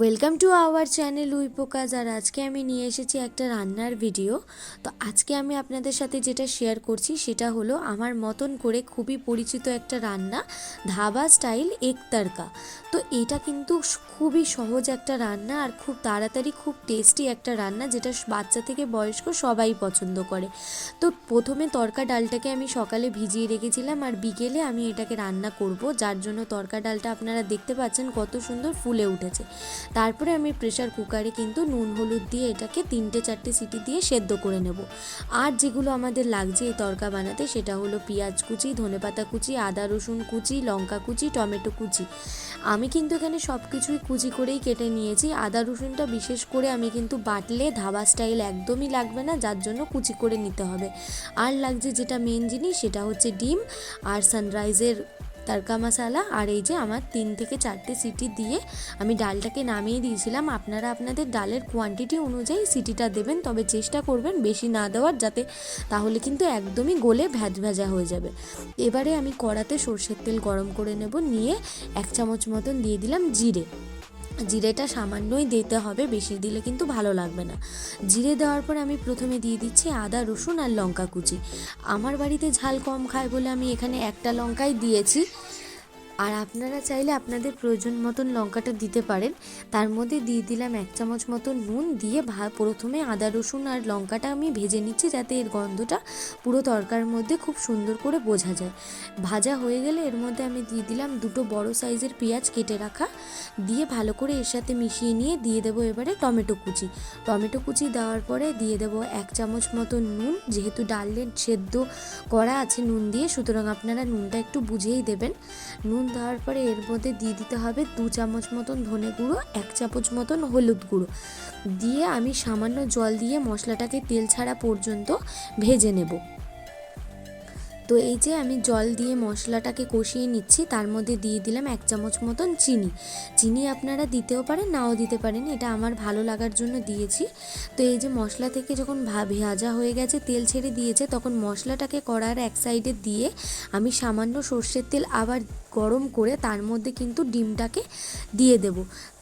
Welcome to our channel উইপোকাজ আর আজকে আমি নিয়ে এসেছি একটা রান্নার ভিডিও তো আজকে আমি আপনাদের সাথে যেটা শেয়ার করছি, সেটা হলো আমার মতন করে খুবই পরিচিত একটা রান্না, ধাবা স্টাইল এক তরকা তো এটা কিন্তু খুবই সহজ একটা রান্না আর খুব তাড়াতাড়ি খুব টেস্টি একটা রান্না, যেটা বাচ্চা থেকে বয়স্ক সবাই পছন্দ করে। তো প্রথমে তরকা ডালটাকে আমি সকালে ভিজিয়ে রেখেছিলাম আর বিকেলে আমি এটাকে রান্না করব, যার জন্য তরকা ডালটা আপনারা দেখতে পাচ্ছেন কত সুন্দর ফুলে উঠেছে। তারপরে আমি প্রেশার কুকারে কিন্তু নুন, হলুদ দিয়ে এটাকে তিনটে, চারটে সিটি দিয়ে সেদ্ধ করে নেব। আর যেগুলো আমাদের লাগছে এই তরকা বানাতে, সেটা হলো পেঁয়াজ কুচি, ধনেপাতা কুচি, আদা, রসুন কুচি, লঙ্কা কুচি, টমেটো কুচি। আমি কিন্তু এখানে সব কিছুই কুচি করেই কেটে নিয়েছি। আদা, রসুনটা বিশেষ করে আমি কিন্তু বাটলে ধাবা স্টাইল একদমই লাগবে না, যার জন্য কুচি করে নিতে হবে। আর লাগছে যেটা মেন জিনিস, সেটা হচ্ছে ডিম। আর সানরাইজের তড়কা মশালা আর এই যে আমার তিন থেকে চারটে সিটি দিয়ে আমি ডালটাকে নামিয়ে দিয়েছিলাম। আপনারা আপনাদের ডালের কোয়ান্টিটি অনুযায়ী সিটিটা দেবেন, তবে চেষ্টা করবেন বেশি না দেওয়ার যাতে তাহলে কিন্তু একদমই গলে ভ্যাজ ভ্যাজা হয়ে যাবে। এবারে আমি কড়াতে সর্ষের তেল গরম করে নেব, নিয়ে এক চামচ মতন দিয়ে দিলাম জিরে। জিরেটা সামান্যই দিতে হবে, বেশি দিলে কিন্তু ভালো লাগবে না। জিরে দেওয়ার পর আমি প্রথমে দিয়ে দিচ্ছি আদা, রসুন আর লঙ্কা কুচি। আমার বাড়িতে ঝাল কম খায় বলে আমি এখানে একটা লঙ্কাই দিয়েছি। আর আপনারা চাইলে আপনাদের প্রয়োজন মতন লঙ্কাটা দিতে পারেন। তার মধ্যে দিয়ে দিলাম এক চামচ মতন নুন দিয়ে ভা, প্রথমে আদা, রসুন আর লঙ্কাটা আমি ভেজে নিচ্ছি যাতে এর গন্ধটা পুরো তরকার মধ্যে খুব সুন্দর করে বোঝা যায়। ভাজা হয়ে গেলে এর মধ্যে আমি দিয়ে দিলাম দুটো বড় সাইজের পেঁয়াজ কেটে রাখা। দিয়ে ভালো করে এর সাথে মিশিয়ে নিয়ে দিয়ে দেবো এবারে টমেটো কুচি। টমেটো কুচি দেওয়ার পরে দিয়ে দেবো এক চামচ মতো নুন। যেহেতু ডালের সেদ্ধ করা আছে নুন দিয়ে, সুতরাং আপনারা নুনটা একটু বুঝেই দেবেন। নুন দেওয়ার পরে এর মধ্যে দিয়ে দিতে হবে দু চামচ মতন ধনে গুঁড়ো, এক চামচ মতন হলুদ গুঁড়ো। দিয়ে আমি সামান্য জল দিয়ে মশলাটাকে তেল ছাড়া পর্যন্ত ভেজে নেব। তো এই যে আমি জল দিয়ে মশলাটাকে কষিয়ে নিচ্ছি, তার মধ্যে দিয়ে দিলাম এক চামচ মতন চিনি। চিনি আপনারা দিতেও পারেন, নাও দিতে পারেন, এটা আমার ভালো লাগার জন্য দিয়েছি। তো এই যে মশলা থেকে যখন ভাজা হয়ে গেছে, তেল ছেড়ে দিয়েছে, তখন মশলাটাকে কড়ার এক সাইডে দিয়ে আমি সামান্য সর্ষের তেল আবার গরম করে তার মধ্যে কিন্তু ডিমটাকে দিয়ে দেব।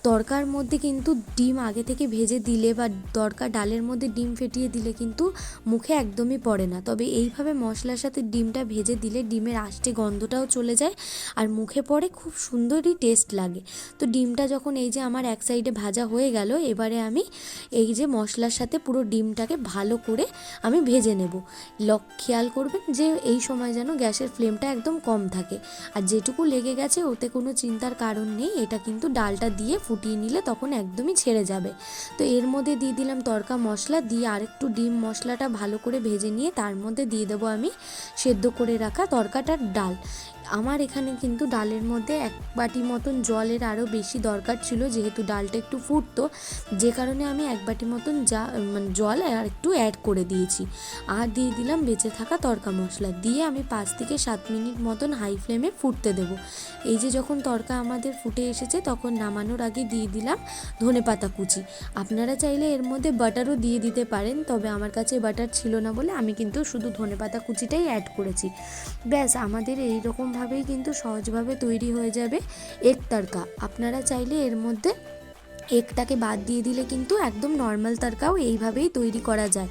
তরকার মধ্যে কিন্তু ডিম আগে থেকে ভেজে দিলে বা তরকা ডালের মধ্যে ডিম ফেটিয়ে দিলে কিন্তু মুখে একদমই পড়ে না। তবে এইভাবে মশলার সাথে ডিমটা ভেজে দিলে ডিমের আষ্টে গন্ধটাও চলে যায় আর মুখে পড়ে খুব সুন্দরই টেস্ট লাগে। তো ডিমটা যখন এই যে আমার এক সাইডে ভাজা হয়ে গেল, এবারে আমি এই যে মশলার সাথে পুরো ডিমটাকে ভালো করে আমি ভেজে নেব। লক, খেয়াল করবেন যে এই সময় যেন গ্যাসের ফ্লেমটা একদম কম থাকে। আর যেটুকু লেগে গেছে, ওতে কোনো চিন্তার কারণ নেই। এটা কিন্তু ডালটা দিয়ে ফুটিয়ে নিলে তখন একদমই ছেড়ে যাবে। তো এর মধ্যে দিয়ে দিলাম তরকা মশলা, দিয়ে আরেকটু ডিম মশলাটা ভালো করে ভেজে নিয়ে তার মধ্যে দিয়ে দেবো আমি সেদ্ধ করে রাখা তরকাটার ডাল। আমার এখানে কিন্তু ডালের মধ্যে এক বাটি মতন জলের আরও বেশি দরকার ছিল, যেহেতু ডালটা একটু ফুটতো, যে কারণে আমি এক বাটি মতন যা মানে জল আর একটু অ্যাড করে দিয়েছি। আর দিয়ে দিলাম বেঁচে থাকা তরকা মশলা। দিয়ে আমি পাঁচ থেকে সাত মিনিট মতন হাই ফ্লেমে ফুটতে দেব। এই যে যখন তরকা আমাদের ফুটে এসেছে, তখন নামানোর আগে দিয়ে দিলাম ধনে পাতা কুচি। আপনারা চাইলে এর মধ্যে বাটারও দিয়ে দিতে পারেন, তবে আমার কাছে বাটার ছিল না বলে আমি কিন্তু শুধু ধনে পাতা কুচিটাই অ্যাড করেছি। ব্যাস, আমাদের এই রকমভাবেই কিন্তু সহজভাবে তৈরি হয়ে যাবে এক তরকা আপনারা চাইলে এর মধ্যে এগটাকে বাদ দিয়ে দিলে কিন্তু একদম নর্মাল তরকাও এইভাবেই তৈরি করা যায়।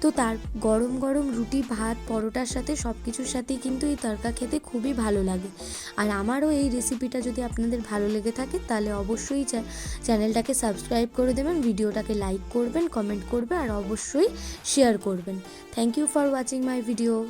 তো তার গরম গরম রুটি, ভাত, পরোটার সাথে সব কিছুর সাথেই কিন্তু এই তরকা খেতে খুবই ভালো লাগে। আর আমারও এই রেসিপিটা যদি আপনাদের ভালো লেগে থাকে, তাহলে অবশ্যই চ্যা- চ্যানেলটাকে সাবস্ক্রাইব করে দেবেন ভিডিওটাকে লাইক করবেন কমেন্ট করবে আর অবশ্যই শেয়ার করবেন। Thank you for watching my video